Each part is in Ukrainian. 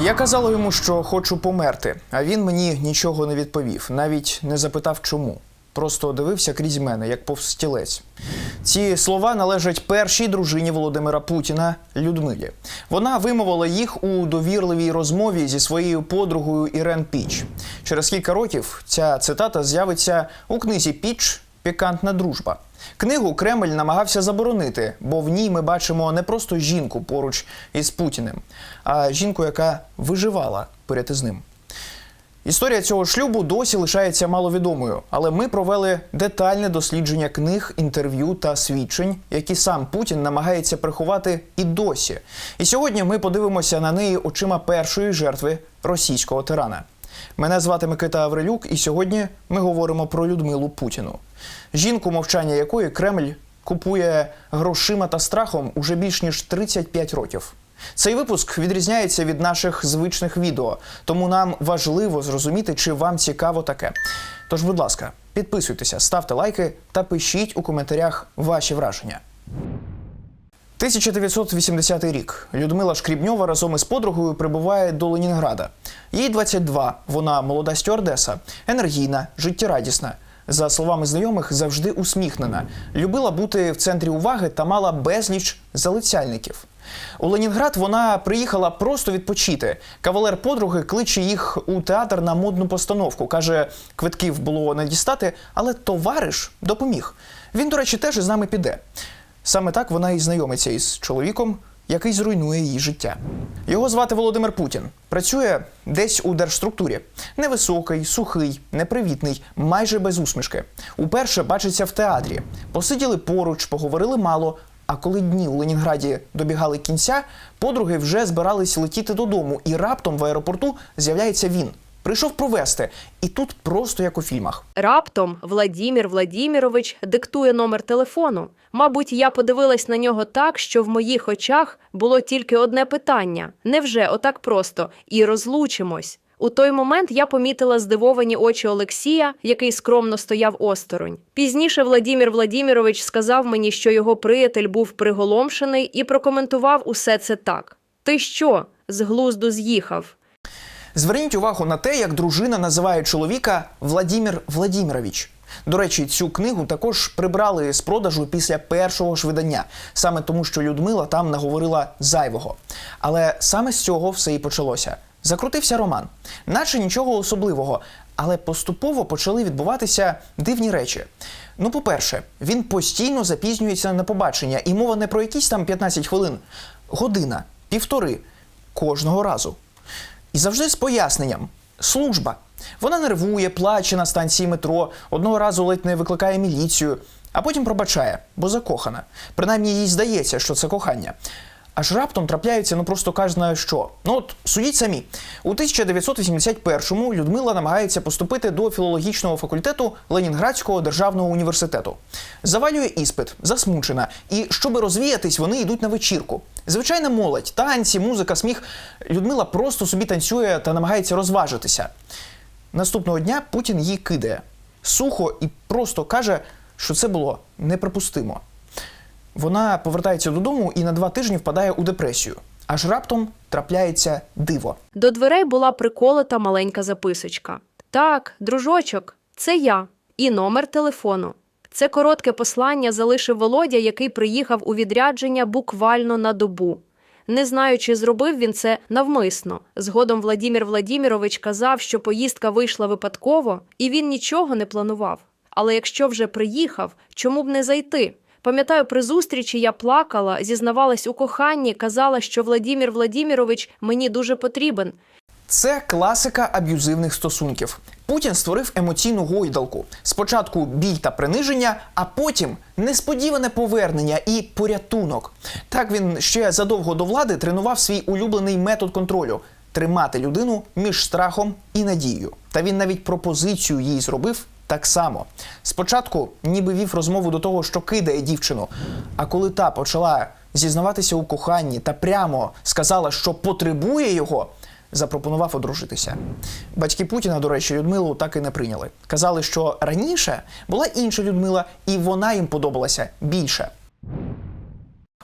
Я казала йому, що хочу померти, а він мені нічого не відповів, навіть не запитав, чому. Просто дивився крізь мене, як повз стілець. Ці слова належать першій дружині Володимира Путіна Людмилі. Вона вимовила їх у довірливій розмові зі своєю подругою Ірен Піч. Через кілька років ця цитата з'явиться у книзі Піч Пікантна дружба. Книгу Кремль намагався заборонити, бо в ній ми бачимо не просто жінку поруч із Путіним, а жінку, яка виживала поряд із ним. Історія цього шлюбу досі лишається маловідомою, але ми провели детальне дослідження книг, інтерв'ю та свідчень, які сам Путін намагається приховати і досі. І сьогодні ми подивимося на неї очима першої жертви російського тирана. Мене звати Микита Аврилюк, і сьогодні ми говоримо про Людмилу Путіну, жінку, мовчання якої Кремль купує грошима та страхом уже більш ніж 35 років. Цей випуск відрізняється від наших звичних відео, тому нам важливо зрозуміти, чи вам цікаво таке. Тож, будь ласка, підписуйтеся, ставте лайки та пишіть у коментарях ваші враження. 1980 рік. Людмила Шкрібньова разом із подругою прибуває до Ленінграда. Їй 22, вона молода стюардеса, енергійна, життєрадісна. За словами знайомих, завжди усміхнена. Любила бути в центрі уваги та мала безліч залицяльників. У Ленінград вона приїхала просто відпочити. Кавалер подруги кличе їх у театр на модну постановку. Каже, квитків було не дістати, але товариш допоміг. Він, до речі, теж із нами піде. Саме так вона і знайомиться із чоловіком, який зруйнує її життя. Його звати Володимир Путін. Працює десь у держструктурі. Невисокий, сухий, непривітний, майже без усмішки. Уперше бачиться в театрі. Посиділи поруч, поговорили мало. А коли дні у Ленінграді добігали кінця, подруги вже збирались летіти додому, і раптом в аеропорту з'являється він. Прийшов провести, і тут просто як у фільмах. Раптом Владімір Владімірович диктує номер телефону. Мабуть, я подивилась на нього так, що в моїх очах було тільки одне питання: невже отак просто і розлучимось? У той момент я помітила здивовані очі Олексія, який скромно стояв осторонь. Пізніше Владімір Владімірович сказав мені, що його приятель був приголомшений і прокоментував усе це так: Ти що? з глузду з'їхав? Зверніть увагу на те, як дружина називає чоловіка Владімір Владімірович. До речі, цю книгу також прибрали з продажу після першого ж видання, саме тому, що Людмила там наговорила зайвого. Але саме з цього все і почалося. Закрутився роман, наче нічого особливого, але поступово почали відбуватися дивні речі. Ну, по-перше, він постійно запізнюється на побачення, і мова не про якісь там 15 хвилин, година, півтори кожного разу. І завжди з поясненням: служба. Вона нервує, плаче на станції метро, одного разу ледь не викликає міліцію, а потім пробачає, бо закохана. Принаймні їй здається, що це кохання. Аж раптом трапляється, ну просто каже знає що. Ну от судіть самі. У 1981-му Людмила намагається поступити до філологічного факультету Ленінградського державного університету. Завалює іспит, засмучена. І щоби розвіятись, вони йдуть на вечірку. Звичайна молодь, танці, музика, сміх. Людмила просто собі танцює та намагається розважитися. Наступного дня Путін її кидає сухо і просто каже, що це було неприпустимо. Вона повертається додому і на два тижні впадає у депресію. Аж раптом трапляється диво. До дверей була приколота маленька записочка. Так, дружочок, це я і номер телефону. Це коротке послання залишив Володя, який приїхав у відрядження буквально на добу. Не знаю, чи зробив він це навмисно. Згодом Владімір Владімірович казав, що поїздка вийшла випадково, і він нічого не планував. Але якщо вже приїхав, чому б не зайти? Пам'ятаю, при зустрічі я плакала, зізнавалась у коханні, казала, що Владімір Владімірович мені дуже потрібен. Це класика аб'юзивних стосунків. Путін створив емоційну гойдалку. Спочатку біль та приниження, а потім несподіване повернення і порятунок. Так він ще задовго до влади тренував свій улюблений метод контролю тримати людину між страхом і надією. Та він навіть пропозицію їй зробив так само. Спочатку ніби вів розмову до того, що кидає дівчину. А коли та почала зізнаватися у коханні та прямо сказала, що потребує його, запропонував одружитися. Батьки Путіна, до речі, Людмилу так і не прийняли. Казали, що раніше була інша Людмила, і вона їм подобалася більше.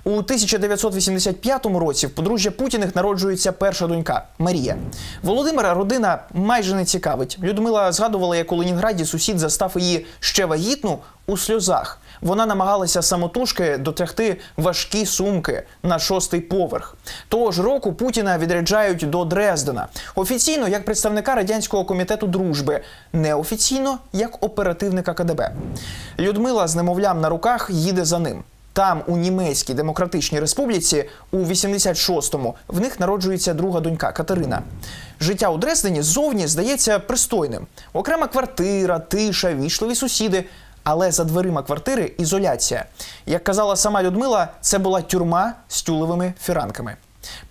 У 1985 році в подружжя Путіних народжується перша донька Марія. Володимира родина майже не цікавить. Людмила згадувала, як у Ленінграді сусід застав її ще вагітну у сльозах. Вона намагалася самотужки дотягти важкі сумки на шостий поверх. Того ж року Путіна відряджають до Дрездена. Офіційно як представника радянського комітету дружби, неофіційно як оперативника КДБ. Людмила з немовлям на руках їде за ним. Там, у Німецькій Демократичній Республіці, у 86-му в них народжується друга донька Катерина. Життя у Дрездені ззовні здається пристойним. Окрема квартира, тиша, вічливі сусіди. Але за дверима квартири ізоляція. Як казала сама Людмила, це була тюрма з тюлевими фіранками.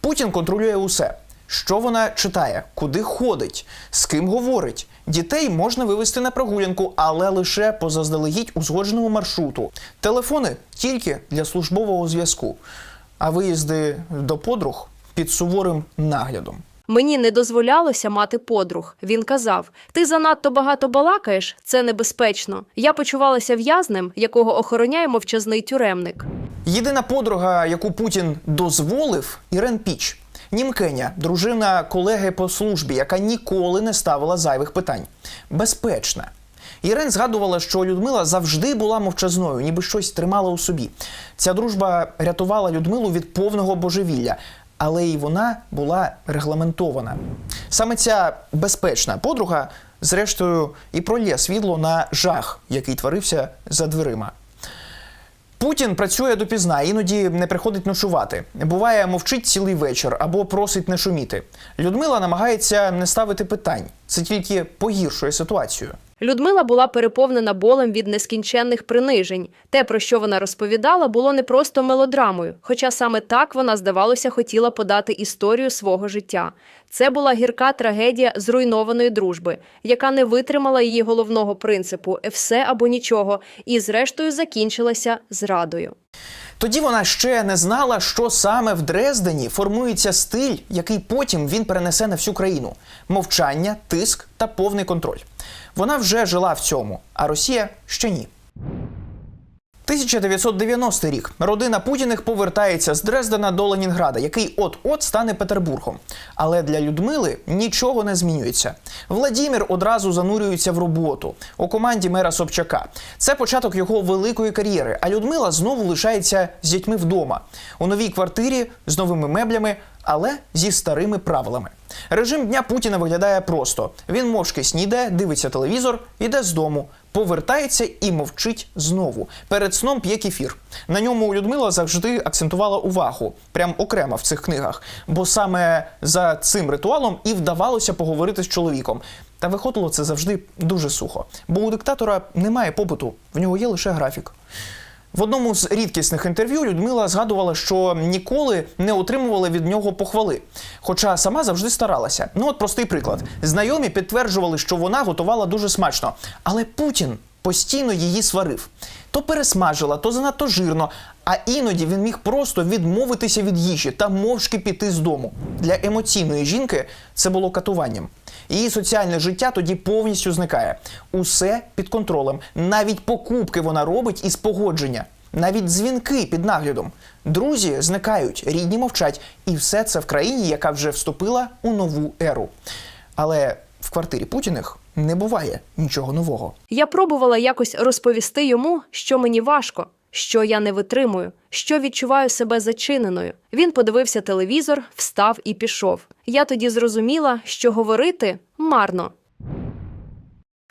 Путін контролює усе. Що вона читає, куди ходить, з ким говорить. Дітей можна вивезти на прогулянку, але лише по заздалегідь узгодженому маршруту. Телефони тільки для службового зв'язку, а виїзди до подруг під суворим наглядом. Мені не дозволялося мати подруг. Він казав: Ти занадто багато балакаєш, це небезпечно. Я почувалася в'язнем, якого охороняє мовчазний тюремник. Єдина подруга, яку Путін дозволив, Ірен Піч. Німкеня, дружина колеги по службі, яка ніколи не ставила зайвих питань. Безпечна. Ірен згадувала, що Людмила завжди була мовчазною, ніби щось тримала у собі. Ця дружба рятувала Людмилу від повного божевілля, але і вона була регламентована. Саме ця безпечна подруга, зрештою, і пролє світло на жах, який творився за дверима. Путін працює допізна, іноді не приходить ночувати. Буває, мовчить цілий вечір або просить не шуміти. Людмила намагається не ставити питань. Це тільки погіршує ситуацію. Людмила була переповнена болем від нескінченних принижень. Те, про що вона розповідала, було не просто мелодрамою, хоча саме так вона, здавалося, хотіла подати історію свого життя. Це була гірка трагедія зруйнованої дружби, яка не витримала її головного принципу все або нічого, і зрештою закінчилася зрадою. Тоді вона ще не знала, що саме в Дрездені формується стиль, який потім він перенесе на всю країну: мовчання, тиск та повний контроль. Вона вже жила в цьому, а Росія ще ні. 1990 рік родина Путіних повертається з Дрездена до Ленінграда, який от-от стане Петербургом. Але для Людмили нічого не змінюється. Владімір одразу занурюється в роботу у команді мера Собчака. Це початок його великої кар'єри. А Людмила знову лишається з дітьми вдома у новій квартирі з новими меблями, але зі старими правилами. Режим дня Путіна виглядає просто: він мовчки снідає, дивиться телевізор, іде з дому, повертається і мовчить знову. Перед сном п'є кефір. На ньому Людмила завжди акцентувала увагу, прям окремо в цих книгах, бо саме за цим ритуалом і вдавалося поговорити з чоловіком. Та виходило це завжди дуже сухо, бо у диктатора немає побуту, в нього є лише графік. В одному з рідкісних інтерв'ю Людмила згадувала, що ніколи не отримувала від нього похвали, хоча сама завжди старалася. Ну, от простий приклад: знайомі підтверджували, що вона готувала дуже смачно, але Путін постійно її сварив. То пересмажила, то занадто жирно. А іноді він міг просто відмовитися від їжі та мовчки піти з дому. Для емоційної жінки це було катуванням. Її соціальне життя тоді повністю зникає. Усе під контролем. Навіть покупки вона робить із погодження, навіть дзвінки під наглядом. Друзі зникають, рідні мовчать, і все це в країні, яка вже вступила у нову еру. Але в квартирі Путіних не буває нічого нового. Я пробувала якось розповісти йому, що мені важко, що я не витримую, що відчуваю себе зачиненою. Він подивився телевізор, встав і пішов. Я тоді зрозуміла, що говорити марно.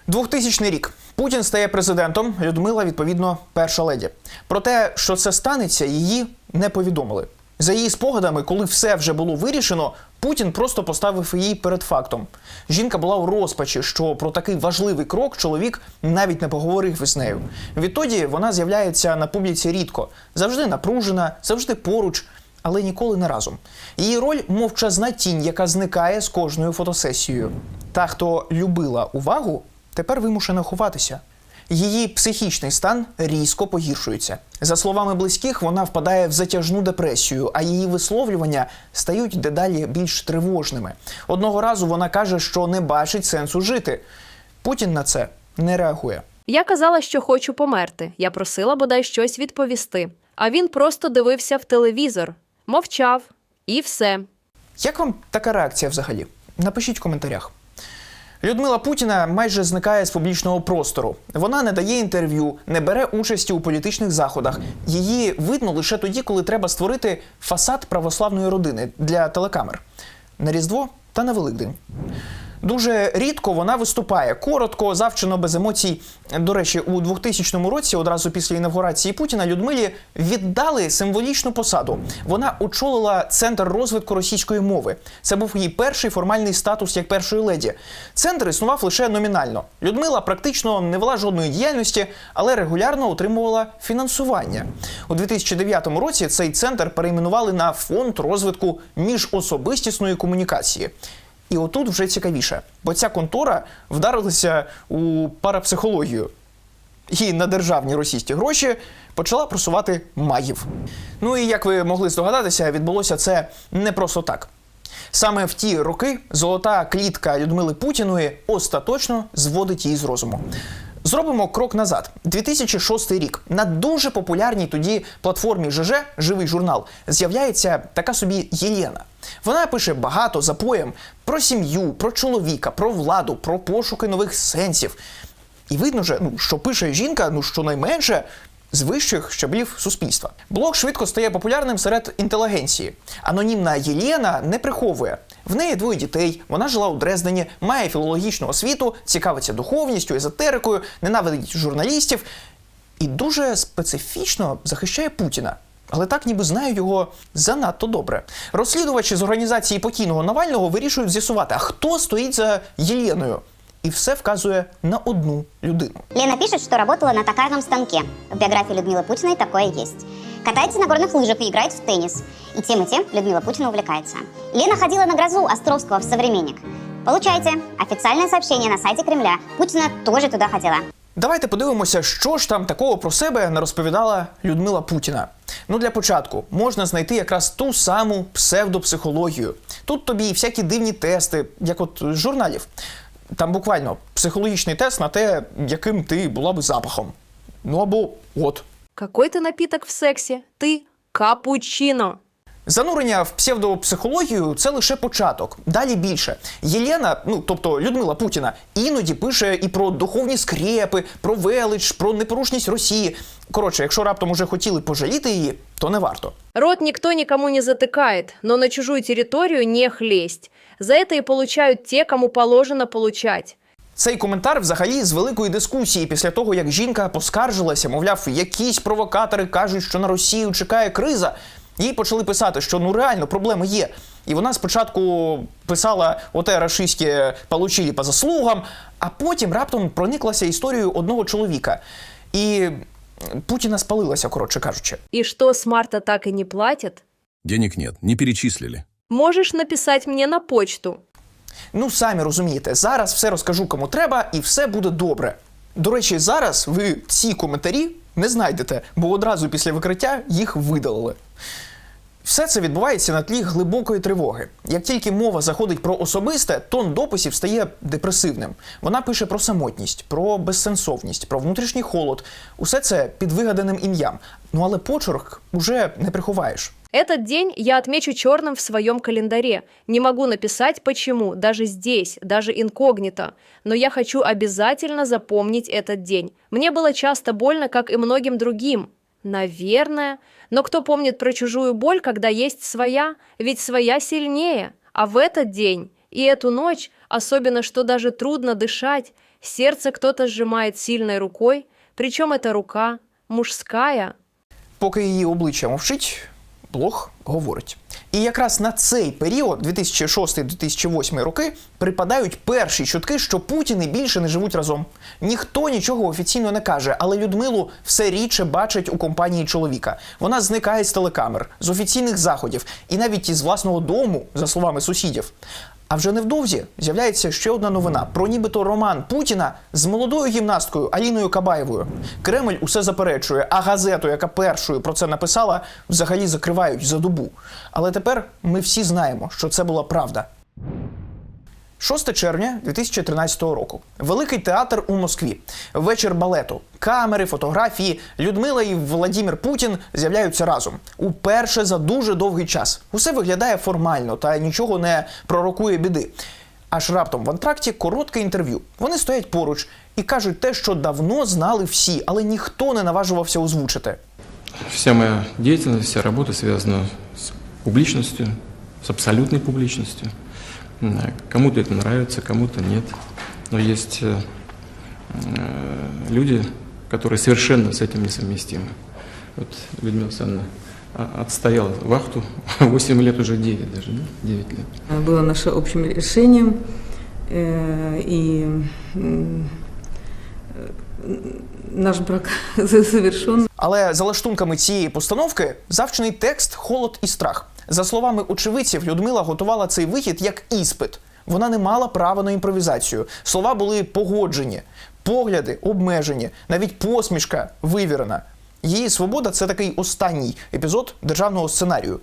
2000 рік. Путін стає президентом. Людмила, відповідно, перша леді. Про те, що це станеться, її не повідомили. За її спогадами, коли все вже було вирішено, Путін просто поставив її перед фактом. Жінка була у розпачі, що про такий важливий крок чоловік навіть не поговорив із нею. Відтоді вона з'являється на публіці рідко, завжди напружена, завжди поруч, але ніколи не разом. Її роль мовчазна тінь, яка зникає з кожною фотосесією. Та, хто любила увагу, тепер вимушена ховатися. Її психічний стан різко погіршується. За словами близьких, вона впадає в затяжну депресію, а її висловлювання стають дедалі більш тривожними. Одного разу вона каже, що не бачить сенсу жити. Путін на це не реагує. Я казала, що хочу померти. Я просила бодай щось відповісти. А він просто дивився в телевізор, мовчав і все. Як вам така реакція взагалі? Напишіть в коментарях. Людмила Путіна майже зникає з публічного простору. Вона не дає інтерв'ю, не бере участі у політичних заходах. Її видно лише тоді, коли треба створити фасад православної родини для телекамер на Різдво та на Великдень. Дуже рідко вона виступає коротко, завчено, без емоцій. До речі, у 2000 році, одразу після інавгурації Путіна, Людмилі віддали символічну посаду. Вона очолила центр розвитку російської мови. Це був її перший формальний статус як першої леді. Центр існував лише номінально. Людмила практично не вела жодної діяльності, але регулярно отримувала фінансування. У 2009 році цей центр перейменували на фонд розвитку міжособистісної комунікації. І отут вже цікавіше, бо ця контора вдарилася у парапсихологію і на державні російські гроші почала просувати магів. Ну і як ви могли здогадатися, відбулося це не просто так. Саме в ті роки золота клітка Людмили Путіної остаточно зводить її з розуму. Зробимо крок назад. 2006 рік на дуже популярній тоді платформі ЖЖ Живий журнал з'являється така собі Єлена. Вона пише багато за поєм про сім'ю, про чоловіка, про владу, про пошуки нових сенсів. І видно же, ну, що пише жінка, ну щонайменше з вищих щаблів суспільства. Блог швидко стає популярним серед інтелігенції. Анонімна Єлена не приховує. В неї двоє дітей, вона жила у Дрездені, має філологічну освіту, цікавиться духовністю, езотерикою, ненавидить журналістів і дуже специфічно захищає Путіна. Але так ніби знаю його занадто добре. Розслідувачі з організації покійного Навального вирішують з'ясувати, а хто стоїть за Єленою І все вказує на одну людину. Лена пишет, что работала на токарном станке. В биографии Людмилы Путиной такое есть. Катается на горных лыжах и играет в теннис. И тем, и тем Людмила Путина увлекается. Лена ходила на грозу Островского в «Современник». Получайте. Официальное сообщение на сайте Кремля. Путина тоже туда ходила. Давайте подивимося, що ж там такого про себе не розповідала Людмила Путіна. Ну, для початку можна знайти якраз ту саму псевдопсихологію. Тут тобі і всякі дивні тести, як от з журналів. Там буквально психологічний тест на те, яким ти була би запахом. Ну або от. Какой ты напиток в сексе? Ты капучино. Занурення в псевдопсихологію це лише початок. Далі більше. Єлена, ну тобто Людмила Путіна, іноді пише і про духовні скрепи, про велич, про непорушність Росії. Коротше, якщо раптом уже хотіли пожаліти її, то не варто. Рот никто никому не затыкает, но на чужую территорию не хлесть. За это и получают те, кому положено получать. Цей коментар взагалі з великої дискусії після того, як жінка поскаржилася, мовляв, якісь провокатори кажуть, що на Росію чекає криза. Їй почали писати, що ну реально проблеми є. І вона спочатку писала оте рашистське «получили по заслугам, а потім раптом прониклася історією одного чоловіка. І Путіна спалилася, коротше кажучи. И что с марта так и не платят? Денег нет, не перечислили. Можешь написать мне на почту. Ну, самі розумієте, зараз все розкажу кому треба, і все буде добре. До речі, зараз ви ці коментарі не знайдете, бо одразу після викриття їх видалили. Все це відбувається на тлі глибокої тривоги. Як тільки мова заходить про особисте, тон дописів стає депресивним. Вона пише про самотність, про безсенсовність, про внутрішній холод. Усе це під вигаданим ім'ям. Ну але почерк уже не приховаєш. Этот день я отмечу черным в своем календаре. Не могу написать почему, даже здесь, даже инкогнито. Но я хочу обязательно запомнить этот день. Мне было часто больно, как и многим другим. Наверное. Но кто помнит про чужую боль, когда есть своя? Ведь своя сильнее. А в этот день и эту ночь, особенно что даже трудно дышать, сердце кто-то сжимает сильной рукой, причем эта рука мужская. Поки її обличчя мовчить, блог говорить. І якраз на цей період, 2006-2008 роки, припадають перші чутки, що Путін і більше не живуть разом. Ніхто нічого офіційно не каже, але Людмилу все рідше бачать у компанії чоловіка. Вона зникає з телекамер, з офіційних заходів і навіть із власного дому, за словами сусідів. А вже невдовзі з'являється ще одна новина про нібито роман Путіна з молодою гімнасткою Аліною Кабаєвою. Кремль усе заперечує, а газету, яка першою про це написала, взагалі закривають за добу. Але тепер ми всі знаємо, що це була правда. 6 червня 2013 року. Великий театр у Москві. Вечір балету. Камери, фотографії. Людмила і Владімір Путін з'являються разом. Уперше за дуже довгий час. Усе виглядає формально та нічого не пророкує біди. Аж раптом в антракті коротке інтерв'ю. Вони стоять поруч і кажуть те, що давно знали всі, але ніхто не наважувався озвучити. Вся моя деятельность, вся работа связана с публичностью, с абсолютной публичностью. М, Кому-то это нравится, кому-то нет. Но есть э, э, люди, которые совершенно с этим несовместимы. Вот Людмила Александровна а, отстояла вахту 8 лет, уже 9 даже, да? 9 лет. было наше общим решением, э, и м, э, наш брак завершен. Але за лаштунками цієї постановки завчений текст холод і страх. За словами очевидців, Людмила готувала цей вихід як іспит. Вона не мала права на імпровізацію. Слова були погоджені, погляди обмежені, навіть посмішка вивірена. Її свобода це такий останній епізод державного сценарію.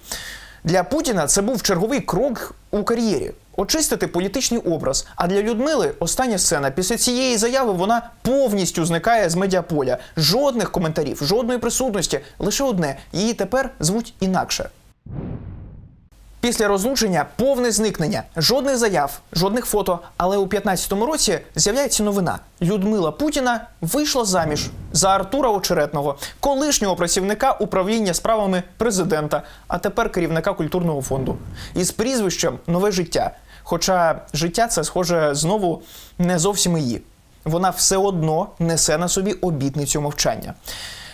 Для Путіна це був черговий крок у кар'єрі очистити політичний образ. А для Людмили остання сцена. Після цієї заяви вона повністю зникає з медіаполя. Жодних коментарів, жодної присутності. Лише одне її тепер звуть інакше. Після розлучення повне зникнення, жодних заяв, жодних фото. Але у 15-му році з'являється новина: Людмила Путіна вийшла заміж за Артура Очеретного, колишнього працівника управління справами президента, а тепер керівника культурного фонду. Із прізвищем нове життя. Хоча життя це схоже знову не зовсім її. Вона все одно несе на собі обітницю мовчання.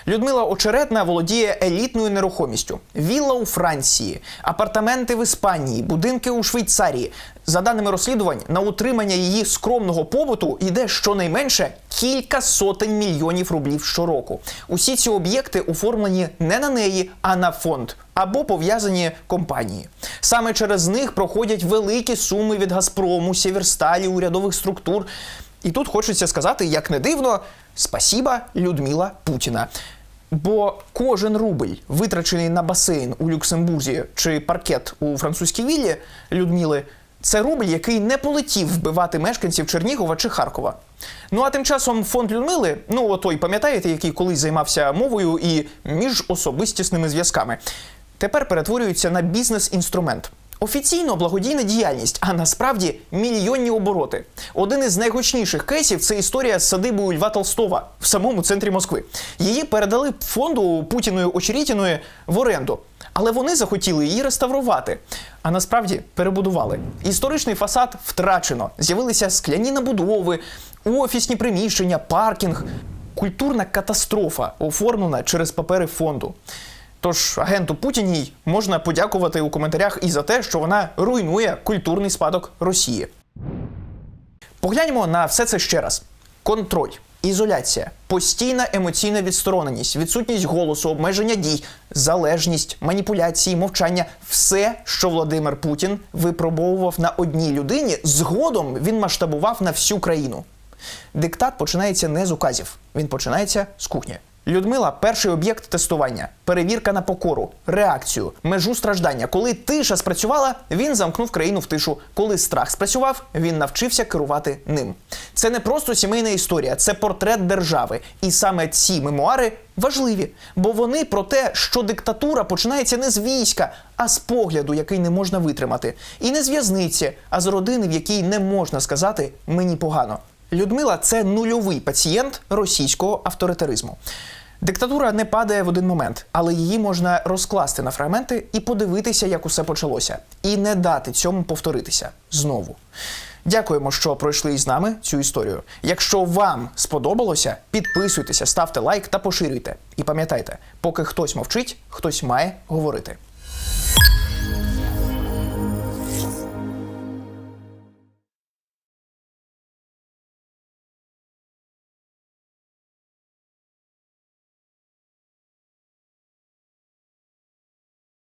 Людмила Очеретна володіє елітною нерухомістю: вілла у Франції, апартаменти в Іспанії, будинки у Швейцарії. За даними розслідувань, на утримання її скромного побуту йде щонайменше кілька сотень мільйонів рублів щороку. Усі ці об'єкти оформлені не на неї, а на фонд або пов'язані компанії. Саме через них проходять великі суми від Газпрому, Сєвєрсталі, урядових структур. І тут хочеться сказати, як не дивно, спасіба Людмила Путіна. Бо кожен рубль, витрачений на басейн у Люксембурзі чи паркет у французькій віллі Людмили, це рубль, який не полетів вбивати мешканців Чернігова чи Харкова. Ну а тим часом фонд Людмили, ну отой, пам'ятаєте, який колись займався мовою і міжособистісними зв'язками, тепер перетворюється на бізнес-інструмент. Офіційно благодійна діяльність, а насправді мільйонні обороти. Один із найгучніших кейсів це історія з садибою Льва Толстова в самому центрі Москви. Її передали фонду Путіною Очерітіної в оренду. Але вони захотіли її реставрувати. А насправді перебудували. Історичний фасад втрачено. З'явилися скляні набудови, офісні приміщення, паркінг. Культурна катастрофа, оформлена через папери фонду. Тож агенту Путіній можна подякувати у коментарях і за те, що вона руйнує культурний спадок Росії. Погляньмо на все це ще раз: контроль, ізоляція, постійна емоційна відстороненість, відсутність голосу, обмеження дій, залежність, маніпуляції, мовчання все, що Владимир Путін випробовував на одній людині, згодом він масштабував на всю країну. Диктат починається не з указів, він починається з кухні. Людмила перший об'єкт тестування, перевірка на покору, реакцію, межу страждання. Коли тиша спрацювала, він замкнув країну в тишу. Коли страх спрацював, він навчився керувати ним. Це не просто сімейна історія, це портрет держави. І саме ці мемуари важливі, бо вони про те, що диктатура починається не з війська, а з погляду, який не можна витримати, і не з в'язниці, а з родини, в якій не можна сказати мені погано. Людмила це нульовий пацієнт російського авторитаризму. Диктатура не падає в один момент, але її можна розкласти на фрагменти і подивитися, як усе почалося, і не дати цьому повторитися знову. Дякуємо, що пройшли із нами цю історію. Якщо вам сподобалося, підписуйтеся, ставте лайк та поширюйте. І пам'ятайте, поки хтось мовчить, хтось має говорити.